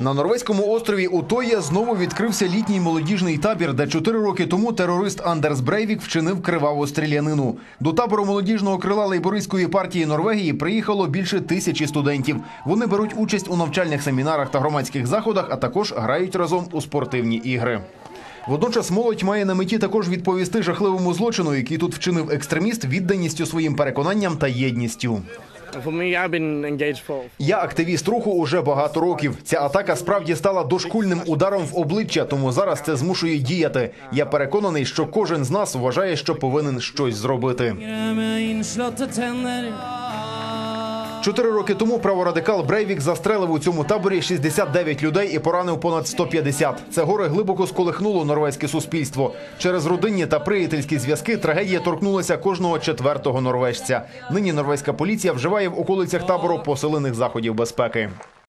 На норвезькому острові Утоя знову відкрився літній молодіжний табір, де чотири роки тому терорист Андерс Брейвік вчинив криваву стрілянину. До табору молодіжного крила лейбористської партії Норвегії приїхало більше тисячі студентів. Вони беруть участь у навчальних семінарах та громадських заходах, а також грають разом у спортивні ігри. Водночас молодь має на меті також відповісти жахливому злочину, який тут вчинив екстреміст відданістю своїм переконанням та єдністю. For me, I've been engaged for Я активіст руху уже багато років. Ця атака справді стала дошкульним ударом в обличчя, тому зараз це змушує діяти. Я переконаний, що кожен з нас вважає, що повинен щось зробити. Чотири роки тому праворадикал Брейвік застрелив у цьому таборі 69 людей і поранив понад 150. Це горе глибоко сколихнуло норвезьке суспільство. Через родинні та приятельські зв'язки трагедія торкнулася кожного четвертого норвежця. Нині норвезька поліція вживає в околицях табору посилених заходів безпеки.